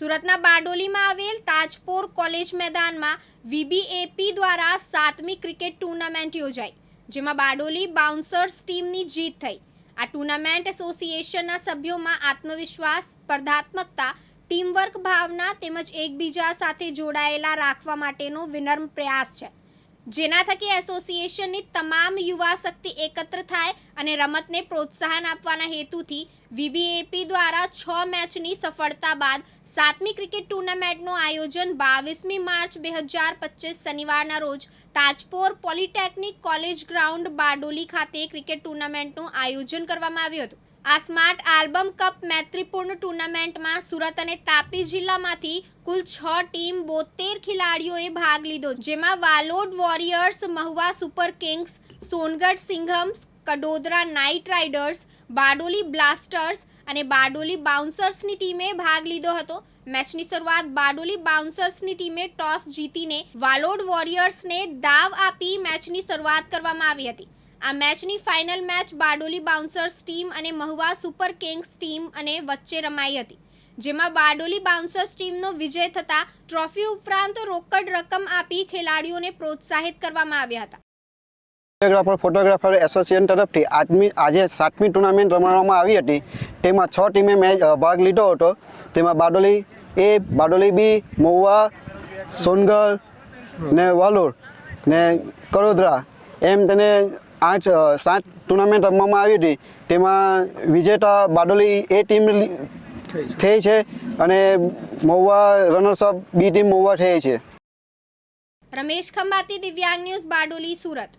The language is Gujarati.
સુરતના બારડોલીમાં આવેલ તાજપોર કોલેજ મેદાનમાં વીબીએપી દ્વારા સાતમી ક્રિકેટ ટુર્નામેન્ટ યોજાઈ, જેમાં બારડોલી બાઉન્સર્સ ટીમની જીત થઈ. આ ટુર્નામેન્ટ એસોસિએશનના સભ્યોમાં આત્મવિશ્વાસ, સ્પર્ધાત્મકતા, ટીમવર્ક ભાવના તેમજ એકબીજા સાથે જોડાયેલા રાખવા માટેનો વિનમ્ર પ્રયાસ છે. જેના થકી એસોસિએશનની તમામ યુવા શક્તિ એકત્ર થાય અને રમતને પ્રોત્સાહન આપવાના હેતુથી વીબીએપી દ્વારા છ મેચની સફળતા બાદ સાતમી ક્રિકેટ ટુર્નામેન્ટનું આયોજન બાવીસમી માર્ચ બે હજાર પચીસ શનિવારના રોજ Tajpore polytechnic college ground Bardoli ખાતે ક્રિકેટ ટુર્નામેન્ટનું આયોજન કરવામાં આવ્યું હતું. આ સ્માર્ટ આલ્બમ કપ મૈત્રીપૂર્ણ ટુર્નામેન્ટમાં સુરત અને તાપી જિલ્લામાંથી કુલ છ ટીમ બોતેર ખેલાડીઓએ ભાગ લીધો, જેમાં Valod warriors, Mahuva super kings, Songadh Singhams Kadodara knight riders, Bardoli blasters અને બારડોલી બાઉન્સર્સની ટીમે ભાગ લીધો હતો. મેચની શરૂઆત બારડોલી બાઉન્સર્સની ટીમે ટોસ જીતીને વાલોડ વોરિયર્સને દાવ આપી મેચની શરૂઆત કરવામાં આવી હતી. આ મેચની final match Bardoli bouncers team અને મહુવા સુપર કિંગ્સ ટીમ અને વચ્ચે રમાઈ હતી, જેમાં બારડોલી બાઉન્સર્સ ટીમનો વિજય થતાં ટ્રોફી ઉપરાંત રોકડ રકમ આપી ખેલાડીઓને પ્રોત્સાહિત કરવામાં આવ્યા હતા. ફોટોગ્રાફર ફોટોગ્રાફર એસોસિએશન તરફથી આઠમી આજે સાતમી ટુર્નામેન્ટ રમાડવામાં આવી હતી. તેમાં છ ટીમે મેચ ભાગ લીધો હતો. તેમાં બારડોલી એ, બારડોલી બી, મહુવા, સોનગઢ ને વાલોર ને કડોદરા એમ તેને આઠ સાત ટુર્નામેન્ટ રમવામાં આવી હતી. તેમાં વિજેતા બારડોલી એ ટીમ થઈ છે અને Mahuva runners up B team Mahuva થઈ છે. રમેશ ખંભાતી દિવ્યાંગ ન્યૂઝ બારડોલી, સુરત.